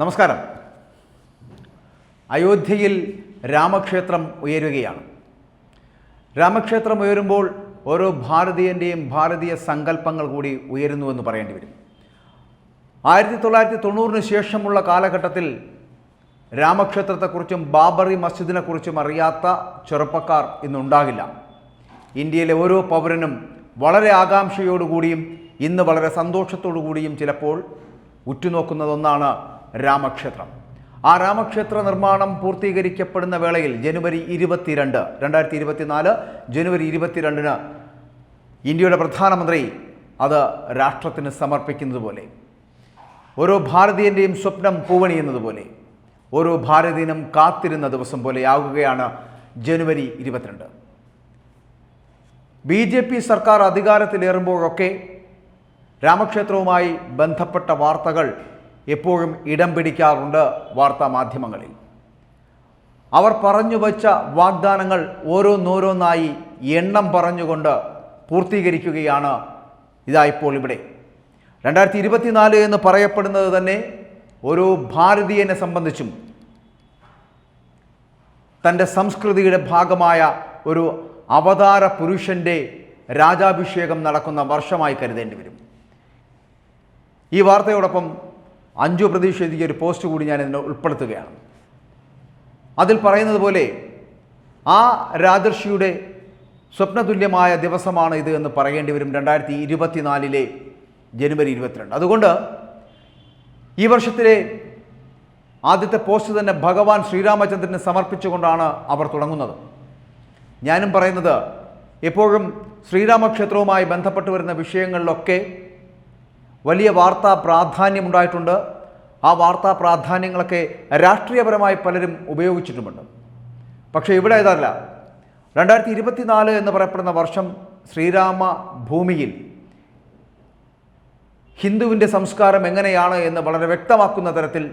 നമസ്കാരം. അയോധ്യയിൽ രാമക്ഷേത്രം ഉയരുകയാണ്. രാമക്ഷേത്രം ഉയരുമ്പോൾ ഓരോ ഭാരതീയന്റെയും ഭാരതീയ സങ്കല്പങ്ങൾ കൂടി ഉയരുന്നുവെന്ന് പറയേണ്ടി വരും. ആയിരത്തി തൊള്ളായിരത്തി തൊണ്ണൂറിന് ശേഷമുള്ള കാലഘട്ടത്തിൽ രാമക്ഷേത്രത്തെക്കുറിച്ചും ബാബറി മസ്ജിദിനെക്കുറിച്ചും അറിയാത്ത ചെറുപ്പക്കാർ ഇന്നുണ്ടാകില്ല. ഇന്ത്യയിലെ ഓരോ പൗരനും വളരെ ആകാംക്ഷയോടുകൂടിയും ഇന്ന് വളരെ സന്തോഷത്തോടു കൂടിയും ചിലപ്പോൾ ഉറ്റുനോക്കുന്നതൊന്നാണ് രാമക്ഷേത്രം. ആ രാമക്ഷേത്ര നിർമ്മാണം പൂർത്തീകരിക്കപ്പെടുന്ന വേളയിൽ ജനുവരി ഇരുപത്തിരണ്ട് രണ്ടായിരത്തി ഇരുപത്തിനാല് ജനുവരി ഇരുപത്തിരണ്ടിന് ഇന്ത്യയുടെ പ്രധാനമന്ത്രി അത് രാഷ്ട്രത്തിന് സമർപ്പിക്കുന്നത് പോലെ ഓരോ ഭാരതീയന്റെയും സ്വപ്നം പൂവണിയുന്നത് പോലെ ഓരോ ഭാരതീയനും കാത്തിരുന്ന ദിവസം പോലെയാകുകയാണ് ജനുവരി ഇരുപത്തിരണ്ട്. ബി ജെ പി സർക്കാർ അധികാരത്തിലേറുമ്പോഴൊക്കെ രാമക്ഷേത്രവുമായി ബന്ധപ്പെട്ട വാർത്തകൾ എപ്പോഴും ഇടം പിടിക്കാറുണ്ട് വാർത്താ മാധ്യമങ്ങളിൽ. അവർ പറഞ്ഞു വച്ച വാഗ്ദാനങ്ങൾ ഓരോന്നോരോന്നായി എണ്ണം പറഞ്ഞുകൊണ്ട് പൂർത്തീകരിക്കുകയാണ് ഇതാ ഇപ്പോൾ ഇവിടെ. രണ്ടായിരത്തി ഇരുപത്തിനാല് എന്ന് പറയപ്പെടുന്നത് തന്നെ ഓരോ ഭാരതീയനെ സംബന്ധിച്ചും തന്റെ സംസ്കൃതിയുടെ ഭാഗമായ ഒരു അവതാര പുരുഷന്റെ രാജാഭിഷേകം നടക്കുന്ന വർഷമായി കരുതേണ്ടി വരും. ഈ വാർത്തയോടൊപ്പം അഞ്ചു പ്രതീക്ഷ എഴുതിയ ഒരു പോസ്റ്റ് കൂടി ഞാൻ ഇതിനെ ഉൾപ്പെടുത്തുകയാണ്. അതിൽ പറയുന്നത് പോലെ ആ രാജർഷിയുടെ സ്വപ്നതുല്യമായ ദിവസമാണ് ഇത് എന്ന് പറയേണ്ടി വരും രണ്ടായിരത്തി ഇരുപത്തിനാലിലെ ജനുവരി ഇരുപത്തിരണ്ട്. അതുകൊണ്ട് ഈ വർഷത്തിലെ ആദ്യത്തെ പോസ്റ്റ് തന്നെ ഭഗവാൻ ശ്രീരാമചന്ദ്രന് സമർപ്പിച്ചുകൊണ്ടാണ് അവർ തുടങ്ങുന്നത്. ഞാനും പറയുന്നത് എപ്പോഴും ശ്രീരാമക്ഷേത്രവുമായി ബന്ധപ്പെട്ട് വരുന്ന വിഷയങ്ങളിലൊക്കെ വലിയ വാർത്താ പ്രാധാന്യമുണ്ടായിട്ടുണ്ട്. ആ വാർത്താ പ്രാധാന്യങ്ങളൊക്കെ രാഷ്ട്രീയപരമായി പലരും ഉപയോഗിച്ചിട്ടുമുണ്ട്. പക്ഷേ ഇവിടെ ഇതല്ല രണ്ടായിരത്തി ഇരുപത്തിനാല് എന്ന് പറയപ്പെടുന്ന വർഷം ശ്രീരാമ ഭൂമിയിൽ ഹിന്ദുവിന്റെ സംസ്കാരം എങ്ങനെയാണ് എന്ന് വളരെ വ്യക്തമാക്കുന്ന തരത്തിൽ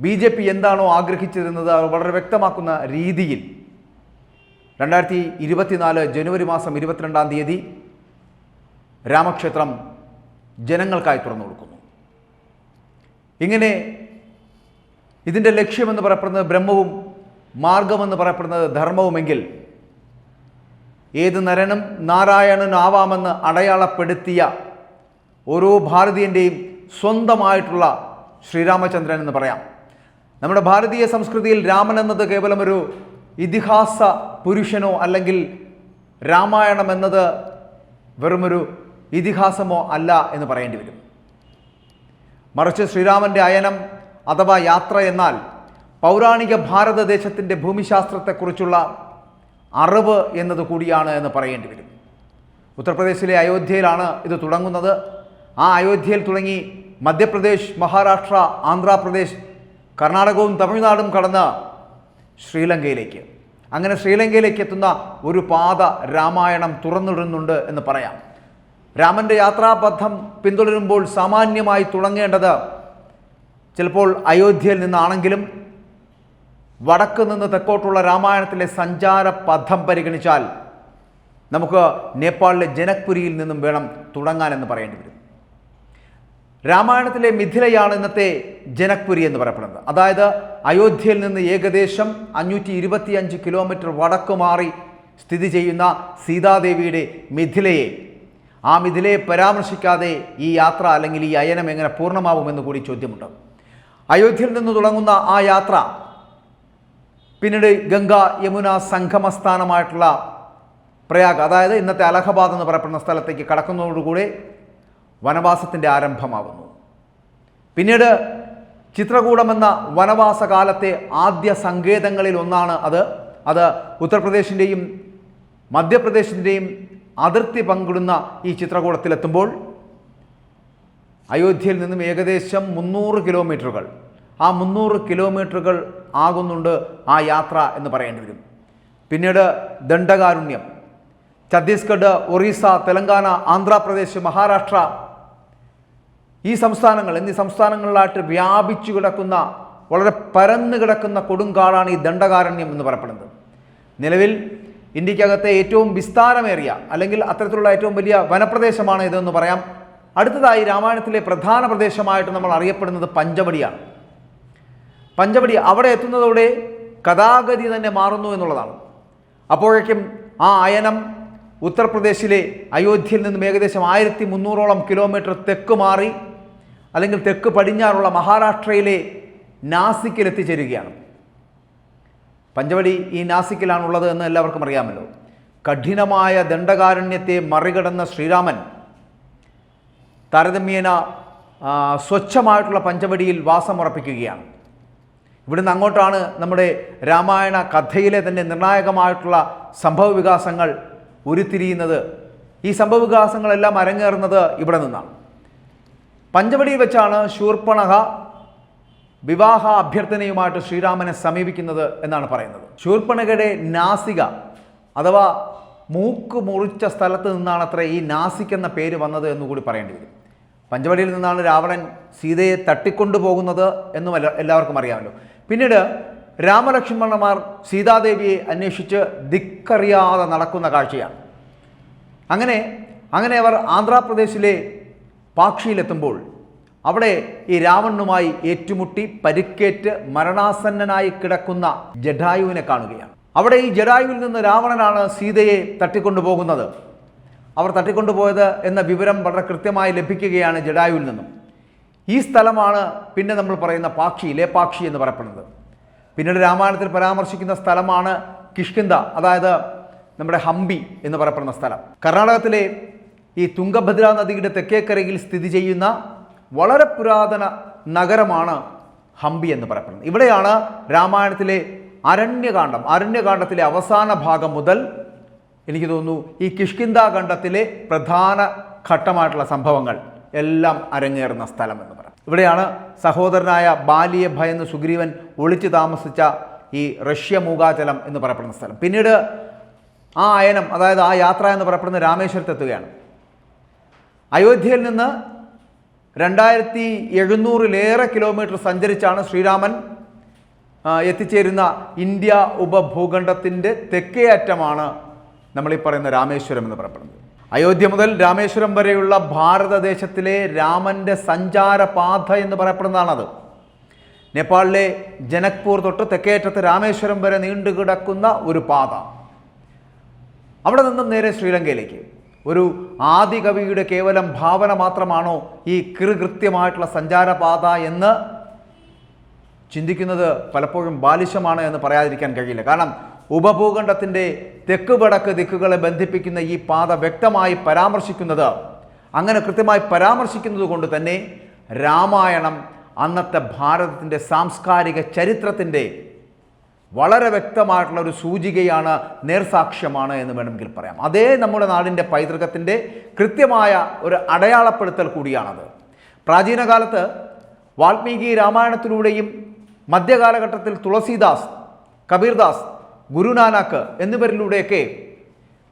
ബി ജെ പി എന്താണോ ആഗ്രഹിച്ചിരുന്നത് വളരെ വ്യക്തമാക്കുന്ന രീതിയിൽ രണ്ടായിരത്തി ഇരുപത്തിനാല് ജനുവരി മാസം ഇരുപത്തിരണ്ടാം തീയതി രാമക്ഷേത്രം ജനങ്ങൾക്കായി തുറന്നു കൊടുക്കുന്നു. ഇങ്ങനെ ഇതിന്റെ ലക്ഷ്യമെന്ന് പറയപ്പെടുന്നത് ബ്രഹ്മവും മാർഗമെന്ന് പറയപ്പെടുന്നത് ധർമ്മവുമെങ്കിൽ ഏത് നരനും നാരായണനാവാമെന്ന് അടയാളപ്പെടുത്തിയ ഓരോ ഭാരതീയന്റെയും സ്വന്തമായിട്ടുള്ള ശ്രീരാമചന്ദ്രൻ എന്ന് പറയാം. നമ്മുടെ ഭാരതീയ സംസ്കൃതിയിൽ രാമൻ എന്നത് കേവലം ഒരു ഇതിഹാസ പുരുഷനോ അല്ലെങ്കിൽ രാമായണം എന്നത് വെറുമൊരു ഇതിഹാസമോ അല്ല എന്ന് പറയേണ്ടി വരും. മറിച്ച് ശ്രീരാമന്റെ അയനം അഥവാ യാത്ര എന്നാൽ പൗരാണിക ഭാരതദേശത്തിന്റെ ഭൂമിശാസ്ത്രത്തെക്കുറിച്ചുള്ള അറിവ് എന്നത് കൂടിയാണ് എന്ന് പറയേണ്ടി വരും. ഉത്തർപ്രദേശിലെ അയോധ്യയിലാണ് ഇത് തുടങ്ങുന്നത്. ആ അയോധ്യയിൽ തുടങ്ങി മധ്യപ്രദേശ് മഹാരാഷ്ട്ര ആന്ധ്രാപ്രദേശ് കർണാടകവും തമിഴ്നാടും കടന്ന് ശ്രീലങ്കയിലേക്ക്. അങ്ങനെ ശ്രീലങ്കയിലേക്ക് എത്തുന്ന ഒരു പാത രാമായണം തുറന്നിടുന്നുണ്ട് എന്ന് പറയാം. രാമന്റെ യാത്രാപഥം പിന്തുടരുമ്പോൾ സാമാന്യമായി തുടങ്ങേണ്ടത് ചിലപ്പോൾ അയോധ്യയിൽ നിന്നാണെങ്കിലും വടക്ക് നിന്ന് തെക്കോട്ടുള്ള രാമായണത്തിലെ സഞ്ചാര പഥം പരിഗണിച്ചാൽ നമുക്ക് നേപ്പാളിലെ ജനക്പുരിയിൽ നിന്നും വേണം തുടങ്ങാനെന്ന് പറയേണ്ടി വരും. രാമായണത്തിലെ മിഥിലയാണ് ഇന്നത്തെ ജനക്പുരി എന്ന് പറയപ്പെടുന്നത്. അതായത് അയോധ്യയിൽ നിന്ന് ഏകദേശം അഞ്ഞൂറ്റി ഇരുപത്തിയഞ്ച് കിലോമീറ്റർ വടക്ക് മാറി സ്ഥിതി ചെയ്യുന്ന സീതാദേവിയുടെ മിഥിലയെ ആ മിഥിലയെ പരാമർശിക്കാതെ ഈ യാത്ര അല്ലെങ്കിൽ ഈ അയനം എങ്ങനെ പൂർണമാവുമെന്ന് കൂടി ചോദ്യമുണ്ട്. അയോധ്യയിൽ നിന്ന് തുടങ്ങുന്ന ആ യാത്ര പിന്നീട് ഗംഗ യമുന സംഗമസ്ഥാനമായിട്ടുള്ള പ്രയാഗ് അതായത് ഇന്നത്തെ അലഹബാദ് എന്ന് പറയപ്പെടുന്ന സ്ഥലത്തേക്ക് കടക്കുന്നതോടുകൂടി വനവാസത്തിന്റെ ആരംഭമാകുന്നു പിന്നീട് ചിത്രകൂടമെന്ന വനവാസ കാലത്തെ ആദ്യ സങ്കേതങ്ങളിൽ ഒന്നാണ് അത്. അത് ഉത്തർപ്രദേശിന്റെയും മധ്യപ്രദേശിന്റെയും അതിർത്തി പങ്കിടുന്ന ഈ ചിത്രകൂടത്തിലെത്തുമ്പോൾ അയോധ്യയിൽ നിന്നും ഏകദേശം മുന്നൂറ് കിലോമീറ്ററുകൾ. ആ മുന്നൂറ് കിലോമീറ്ററുകൾ ആകുന്നുണ്ട് ആ യാത്ര എന്ന് പറയേണ്ടി വരും. പിന്നീട് ദണ്ഡകാരുണ്യം. ഛത്തീസ്ഗഡ് ഒറീസ തെലങ്കാന ആന്ധ്രാപ്രദേശ് മഹാരാഷ്ട്ര ഈ സംസ്ഥാനങ്ങൾ എന്നീ സംസ്ഥാനങ്ങളിലായിട്ട് വ്യാപിച്ചു കിടക്കുന്ന വളരെ പരന്നു കിടക്കുന്ന കൊടുങ്കാടാണ് ഈ ദണ്ഡകാരണ്യം എന്ന് പറയപ്പെടുന്നത്. നിലവിൽ ഇന്ത്യക്കകത്തെ ഏറ്റവും വിസ്താരമേറിയ അല്ലെങ്കിൽ അത്തരത്തിലുള്ള ഏറ്റവും വലിയ വനപ്രദേശമാണ് ഇതെന്ന് പറയാം. അടുത്തതായി രാമായണത്തിലെ പ്രധാന പ്രദേശമായിട്ട് നമ്മൾ അറിയപ്പെടുന്നത് പഞ്ചവടിയാണ്. പഞ്ചവടി അവിടെ എത്തുന്നതോടെ കഥാഗതി തന്നെ മാറുന്നു എന്നുള്ളതാണ്. അപ്പോഴേക്കും ആ അയനം ഉത്തർപ്രദേശിലെ അയോധ്യയിൽ നിന്നും ഏകദേശം ആയിരത്തി മുന്നൂറോളം കിലോമീറ്റർ തെക്ക് മാറി അല്ലെങ്കിൽ തെക്ക് പടിഞ്ഞാറുള്ള മഹാരാഷ്ട്രയിലെ നാസിക്കിൽ എത്തിച്ചേരുകയാണ് പഞ്ചവടി ഈ നാസിക്കിലാണുള്ളത് എന്ന് എല്ലാവർക്കും അറിയാമല്ലോ. കഠിനമായ ദണ്ഡകാരണ്യത്തെ മറികടന്ന ശ്രീരാമൻ താരതമ്യേന സ്വച്ഛമായിട്ടുള്ള പഞ്ചവടിയിൽ വാസമുറപ്പിക്കുകയാണ് ഇവിടുന്ന് അങ്ങോട്ടാണ് നമ്മുടെ രാമായണ കഥയിലെ തന്നെ നിർണായകമായിട്ടുള്ള സംഭവ വികാസങ്ങൾ ഉരുത്തിരിയുന്നത്. ഈ സംഭവ വികാസങ്ങളെല്ലാം അരങ്ങേറുന്നത് ഇവിടെ നിന്നാണ്. പഞ്ചവടിയിൽ വെച്ചാണ് ശൂർപ്പണഹ വിവാഹ അഭ്യർത്ഥനയുമായിട്ട് ശ്രീരാമനെ സമീപിക്കുന്നത് എന്നാണ് പറയുന്നത്. ശൂർപ്പണകയുടെ നാസിക അഥവാ മൂക്ക് മുറിച്ച സ്ഥലത്ത് നിന്നാണ് അത്ര ഈ നാസിക് എന്ന പേര് വന്നത് എന്നുകൂടി പറയേണ്ടി വരും. പഞ്ചവടിയിൽ നിന്നാണ് രാവണൻ സീതയെ തട്ടിക്കൊണ്ടുപോകുന്നത് എന്നും എല്ലാവർക്കും അറിയാമല്ലോ. പിന്നീട് രാമലക്ഷ്മണന്മാർ സീതാദേവിയെ അന്വേഷിച്ച് ദിക്കറിയാതെ നടക്കുന്ന കാഴ്ചയാണ്. അങ്ങനെ അങ്ങനെ അവർ ആന്ധ്രാപ്രദേശിലെ പാക്ഷിയിലെത്തുമ്പോൾ അവിടെ ഈ രാവണനുമായി ഏറ്റുമുട്ടി പരിക്കേറ്റ് മരണാസന്നനായി കിടക്കുന്ന ജഡായുവിനെ കാണുകയാണ്. അവിടെ ഈ ജഡായുവിൽ നിന്ന് രാവണനാണ് സീതയെ തട്ടിക്കൊണ്ടുപോകുന്നത്. അവർ തട്ടിക്കൊണ്ടുപോയത് എന്ന വിവരം വളരെ കൃത്യമായി ലഭിക്കുകയാണ് ജഡായുവിൽ നിന്നും. ഈ സ്ഥലമാണ് പിന്നെ നമ്മൾ പറയുന്ന പാക്ഷി ലേപാക്ഷി എന്ന് പറയപ്പെടുന്നത്. പിന്നീട് രാമായണത്തിൽ പരാമർശിക്കുന്ന സ്ഥലമാണ് കിഷ്കിന്ത അതായത് നമ്മുടെ ഹംപി എന്ന് പറയപ്പെടുന്ന സ്ഥലം. കർണാടകത്തിലെ ഈ തുംഗഭദ്ര നദിയുടെ തെക്കേക്കരയിൽ സ്ഥിതി ചെയ്യുന്ന വളരെ പുരാതന നഗരമാണ് ഹംപി എന്ന് പറയപ്പെടുന്നത്. ഇവിടെയാണ് രാമായണത്തിലെ അരണ്യകാന്ഡം. അരണ്യകാന്ഡത്തിലെ അവസാന ഭാഗം മുതൽ എനിക്ക് തോന്നുന്നു ഈ കിഷ്കിന്ദ ഖണ്ഡത്തിലെ പ്രധാന ഘട്ടമായിട്ടുള്ള സംഭവങ്ങൾ എല്ലാം അരങ്ങേറുന്ന സ്ഥലം എന്ന് പറയാം. ഇവിടെയാണ് സഹോദരനായ ബാലിയെ ഭയന്ന് സുഗ്രീവൻ ഒളിച്ചു താമസിച്ച ഈ റഷ്യ മൂകാചലം എന്ന് പറയപ്പെടുന്ന സ്ഥലം. പിന്നീട് ആ അയനം അതായത് ആ യാത്ര എന്ന് പറയപ്പെടുന്ന രാമേശ്വരത്തെത്തുകയാണ്. അയോധ്യയിൽ നിന്ന് രണ്ടായിരത്തി എഴുന്നൂറിലേറെ കിലോമീറ്റർ സഞ്ചരിച്ചാണ് ശ്രീരാമൻ എത്തിച്ചേരുന്ന ഇന്ത്യ ഉപഭൂഖണ്ഡത്തിന്റെ തെക്കേ അറ്റമാണ് നമ്മൾ പറയുന്ന രാമേശ്വരം എന്ന് പറയപ്പെടുന്നത്. അയോധ്യ മുതൽ രാമേശ്വരം വരെയുള്ള ഭാരതദേശത്തിലെ രാമന്റെ സഞ്ചാരപാത എന്ന് പറയപ്പെടുന്നതാണത്. നേപ്പാളിലെ ജനക്പൂർ തൊട്ട് തെക്കേറ്റത്ത് രാമേശ്വരം വരെ നീണ്ടുകിടക്കുന്ന ഒരു പാത. അവിടെ നിന്നും നേരെ ശ്രീലങ്കയിലേക്ക്. ഒരു ആദി കവിയുടെ കേവലം ഭാവന മാത്രമാണോ ഈ കൃകൃത്യമായിട്ടുള്ള സഞ്ചാരപാത എന്ന് ചിന്തിക്കുന്നത് പലപ്പോഴും ബാലിശമാണ് എന്ന് പറയാതിരിക്കാൻ കഴിയില്ല. കാരണം ഉപഭൂഖണ്ഡത്തിന്റെ തെക്ക് വടക്ക് ദിക്കുകളെ ബന്ധിപ്പിക്കുന്ന ഈ പാത വ്യക്തമായി പരാമർശിക്കുന്നത് അങ്ങനെ കൃത്യമായി പരാമർശിക്കുന്നത് കൊണ്ട് തന്നെ രാമായണം അന്നത്തെ ഭാരതത്തിന്റെ സാംസ്കാരിക ചരിത്രത്തിന്റെ വളരെ വ്യക്തമായിട്ടുള്ള ഒരു സൂചികയാണ് നേർസാക്ഷ്യമാണ് എന്ന് വേണമെങ്കിൽ പറയാം. അതേ നമ്മുടെ നാടിന്റെ പൈതൃകത്തിന്റെ കൃത്യമായ ഒരു അടയാളപ്പെടുത്തൽ കൂടിയാണത്. പ്രാചീന കാലത്ത് വാൽമീകി രാമായണത്തിലൂടെയും മധ്യകാലഘട്ടത്തിൽ തുളസീദാസ് കബീർദാസ് ഗുരുനാനാക്ക് എന്നിവരിലൂടെയൊക്കെ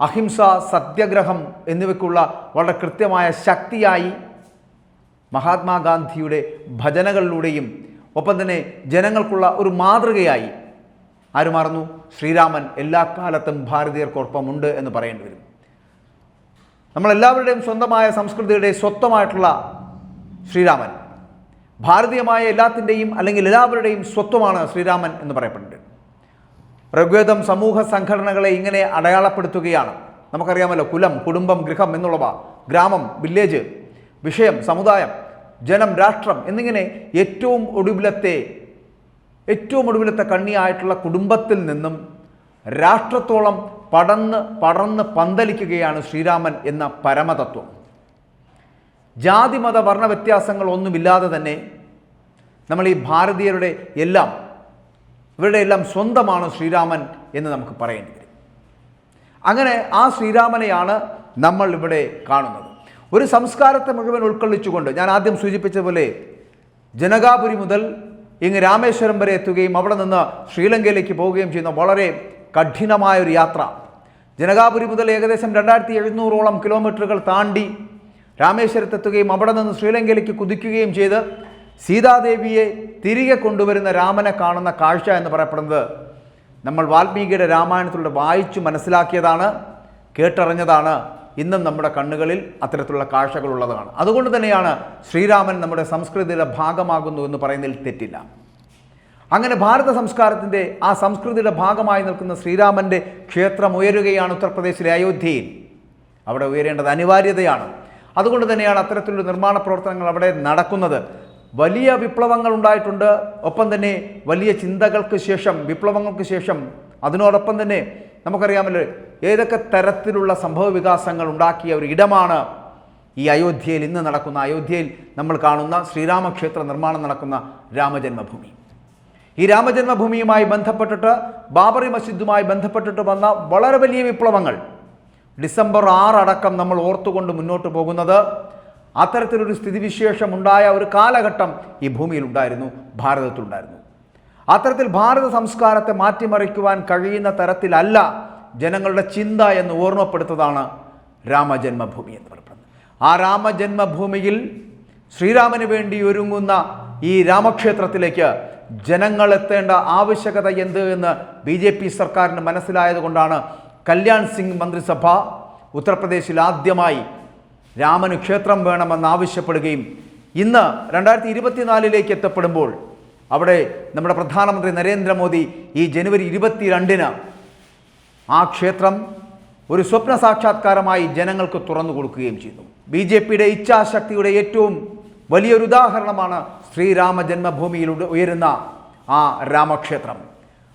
അഹിംസ സത്യഗ്രഹം എന്നിവയ്ക്കുള്ള വളരെ കൃത്യമായ ശക്തിയായി മഹാത്മാഗാന്ധിയുടെ ഭജനകളിലൂടെയും ഒപ്പം തന്നെ ജനങ്ങൾക്കുള്ള ഒരു മാതൃകയായി ആര് മാറുന്നു? ശ്രീരാമൻ. എല്ലാ കാലത്തും ഭാരതീയർക്കൊപ്പമുണ്ട് എന്ന് പറയേണ്ടി വരും. നമ്മളെല്ലാവരുടെയും സ്വന്തമായ സംസ്കൃതിയുടെ സ്വത്വമായിട്ടുള്ള ശ്രീരാമൻ. ഭാരതീയമായ എല്ലാത്തിന്റെയും അല്ലെങ്കിൽ എല്ലാവരുടെയും സ്വത്വമാണ് ശ്രീരാമൻ എന്ന് പറയപ്പെട്ടിട്ടുണ്ട് ഋഗ്വേദം സമൂഹ സംഘടനകളെ ഇങ്ങനെ അടയാളപ്പെടുത്തുകയാണ്. നമുക്കറിയാമല്ലോ കുലം കുടുംബം ഗൃഹം എന്നുള്ളവ ഗ്രാമം വില്ലേജ് വിഷയം സമുദായം ജനം രാഷ്ട്രം എന്നിങ്ങനെ ഏറ്റവും ഒടുവിലത്തെ ഏറ്റവും ഒടുവിലത്തെ കണ്ണിയായിട്ടുള്ള കുടുംബത്തിൽ നിന്നും രാഷ്ട്രത്തോളം പടന്ന് പടർന്ന് പന്തലിക്കുകയാണ് ശ്രീരാമൻ എന്ന പരമതത്വം. ജാതി മത വർണ വ്യത്യാസങ്ങൾ ഒന്നുമില്ലാതെ തന്നെ നമ്മൾ ഈ ഭാരതീയരുടെ എല്ലാം ഇവരുടെ എല്ലാം സ്വന്തമാണ് ശ്രീരാമൻ എന്ന് നമുക്ക് പറയേണ്ടി വരും. അങ്ങനെ ആ ശ്രീരാമനെയാണ് നമ്മൾ ഇവിടെ കാണുന്നത്. ഒരു സംസ്കാരത്തെ മുഴുവൻ ഉൾക്കൊള്ളിച്ചുകൊണ്ട് ഞാൻ ആദ്യം സൂചിപ്പിച്ചതുപോലെ ജനകാപുരി മുതൽ ഇങ്ങ് രാമേശ്വരം വരെ എത്തുകയും അവിടെ നിന്ന് ശ്രീലങ്കയിലേക്ക് പോവുകയും ചെയ്യുന്ന വളരെ കഠിനമായ ഒരു യാത്ര. ജനകാപുരി മുതൽ ഏകദേശം രണ്ടായിരത്തി എഴുന്നൂറോളം കിലോമീറ്ററുകൾ താണ്ടി രാമേശ്വരത്തെത്തുകയും അവിടെ നിന്ന് ശ്രീലങ്കയിലേക്ക് കുതിക്കുകയും ചെയ്ത് സീതാദേവിയെ തിരികെ കൊണ്ടുവരുന്ന രാമനെ കാണുന്ന കാഴ്ച എന്ന് പറയപ്പെടുന്നത് നമ്മൾ വാൽമീകിയുടെ രാമായണത്തിലൂടെ വായിച്ചു മനസ്സിലാക്കിയതാണ് കേട്ടറിഞ്ഞതാണ്. ഇന്നും നമ്മുടെ കണ്ണുകളിൽ അത്തരത്തിലുള്ള കാഴ്ചകളുള്ളതാണ് അതുകൊണ്ട് തന്നെയാണ് ശ്രീരാമൻ നമ്മുടെ സംസ്കൃതിയുടെ ഭാഗമാകുന്നു എന്ന് പറയുന്നതിൽ തെറ്റില്ല. അങ്ങനെ ഭാരത സംസ്കാരത്തിന്റെ ആ സംസ്കൃതിയുടെ ഭാഗമായി നിൽക്കുന്ന ശ്രീരാമന്റെ ക്ഷേത്രം ഉയരുകയാണ് ഉത്തർപ്രദേശിലെ അയോധ്യയിൽ. അവിടെ ഉയരേണ്ടത് അനിവാര്യതയാണ്. അതുകൊണ്ട് തന്നെയാണ് അത്തരത്തിലുള്ള നിർമ്മാണ പ്രവർത്തനങ്ങൾ അവിടെ നടക്കുന്നത്. വലിയ വിപ്ലവങ്ങൾ ഉണ്ടായിട്ടുണ്ട്. ഒപ്പം തന്നെ വലിയ ചിന്തകൾക്ക് ശേഷം വിപ്ലവങ്ങൾക്ക് ശേഷം അതിനോടൊപ്പം തന്നെ നമുക്കറിയാമല്ലോ ഏതൊക്കെ തരത്തിലുള്ള സംഭവ വികാസങ്ങൾ ഉണ്ടാക്കിയ ഒരു ഇടമാണ് ഈ അയോധ്യയിൽ ഇന്ന് നടക്കുന്ന അയോധ്യയിൽ നമ്മൾ കാണുന്ന ശ്രീരാമക്ഷേത്ര നിർമ്മാണം നടക്കുന്ന രാമജന്മഭൂമി. ഈ രാമജന്മഭൂമിയുമായി ബന്ധപ്പെട്ടിട്ട് ബാബറി മസ്ജിദുമായി ബന്ധപ്പെട്ടിട്ട് വന്ന വളരെ വലിയ വിപ്ലവങ്ങൾ. ഡിസംബർ ആറടക്കം നമ്മൾ ഓർത്തുകൊണ്ട് മുന്നോട്ട് പോകുന്നത്. അത്തരത്തിലൊരു സ്ഥിതിവിശേഷം ഉണ്ടായ ഒരു കാലഘട്ടം ഈ ഭൂമിയിൽ ഉണ്ടായിരുന്നു ഭാരതത്തിലുണ്ടായിരുന്നു. അത്തരത്തിൽ ഭാരത സംസ്കാരത്തെ മാറ്റിമറിക്കുവാൻ കഴിയുന്ന തരത്തിലല്ല ജനങ്ങളുടെ ചിന്ത എന്ന് ഓർമ്മപ്പെടുത്തതാണ് രാമജന്മഭൂമി എന്ന് പറയുന്നത്. ആ രാമജന്മഭൂമിയിൽ ശ്രീരാമന് വേണ്ടി ഒരുങ്ങുന്ന ഈ രാമക്ഷേത്രത്തിലേക്ക് ജനങ്ങൾ എത്തേണ്ട ആവശ്യകത എന്ത് എന്ന് ബി ജെ പി സർക്കാരിന് മനസ്സിലായതുകൊണ്ടാണ് കല്യാൺ സിംഗ് മന്ത്രിസഭ ഉത്തർപ്രദേശിൽ ആദ്യമായി രാമന് ക്ഷേത്രം വേണമെന്ന് ആവശ്യപ്പെടുകയും ഇന്ന് രണ്ടായിരത്തി ഇരുപത്തിനാലിലേക്ക് എത്തപ്പെടുമ്പോൾ അവിടെ നമ്മുടെ പ്രധാനമന്ത്രി നരേന്ദ്രമോദി ഈ ജനുവരി ഇരുപത്തിരണ്ടിന് ആ ക്ഷേത്രം ഒരു സ്വപ്ന സാക്ഷാത്കാരമായി ജനങ്ങൾക്ക് തുറന്നു കൊടുക്കുകയും ചെയ്തു. ബി ജെ പിയുടെ ഇച്ഛാശക്തിയുടെ ഏറ്റവും വലിയൊരു ഉദാഹരണമാണ് ശ്രീരാമ ജന്മഭൂമിയിലൂടെ ഉയരുന്ന ആ രാമക്ഷേത്രം.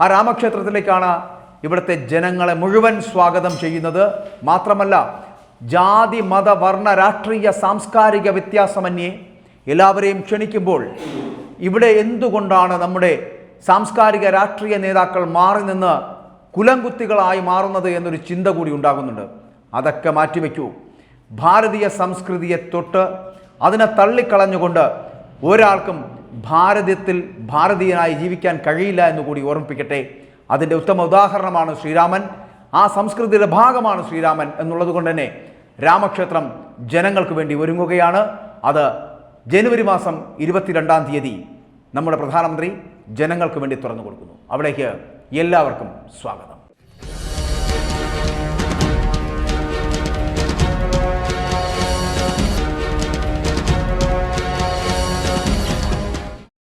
ആ രാമക്ഷേത്രത്തിലേക്കാണ് ഇവിടുത്തെ ജനങ്ങളെ മുഴുവൻ സ്വാഗതം ചെയ്യുന്നത്. മാത്രമല്ല ജാതി മത വർണ രാഷ്ട്രീയ സാംസ്കാരിക വ്യത്യാസമന്യേ എല്ലാവരെയും ക്ഷണിക്കുമ്പോൾ ഇവിടെ എന്തുകൊണ്ടാണ് നമ്മുടെ സാംസ്കാരിക രാഷ്ട്രീയ നേതാക്കൾ മാറി നിന്ന് കുലംകുത്തികളായി മാറുന്നത് എന്നൊരു ചിന്ത കൂടി ഉണ്ടാകുന്നുണ്ട്. അതൊക്കെ മാറ്റിവെക്കൂ. ഭാരതീയ സംസ്കൃതിയെ തൊട്ട് അതിനെ തള്ളിക്കളഞ്ഞുകൊണ്ട് ഒരാൾക്കും ഭാരതത്തിൽ ഭാരതീയനായി ജീവിക്കാൻ കഴിയില്ല എന്ന് കൂടി ഓർമ്മിപ്പിക്കട്ടെ. അതിന്റെ ഉത്തമ ഉദാഹരണമാണ് ശ്രീരാമൻ. ആ സംസ്കൃതിയുടെ ഭാഗമാണ് ശ്രീരാമൻ എന്നുള്ളത് കൊണ്ട് തന്നെ രാമക്ഷേത്രം ജനങ്ങൾക്ക് വേണ്ടി ഒരുങ്ങുകയാണ്. അത് ജനുവരി മാസം ഇരുപത്തിരണ്ടാം തീയതി നമ്മുടെ പ്രധാനമന്ത്രി ജനങ്ങൾക്ക് വേണ്ടി തുറന്നു കൊടുക്കുന്നു. അവിടേക്ക് എല്ലാവർക്കും സ്വാഗതം.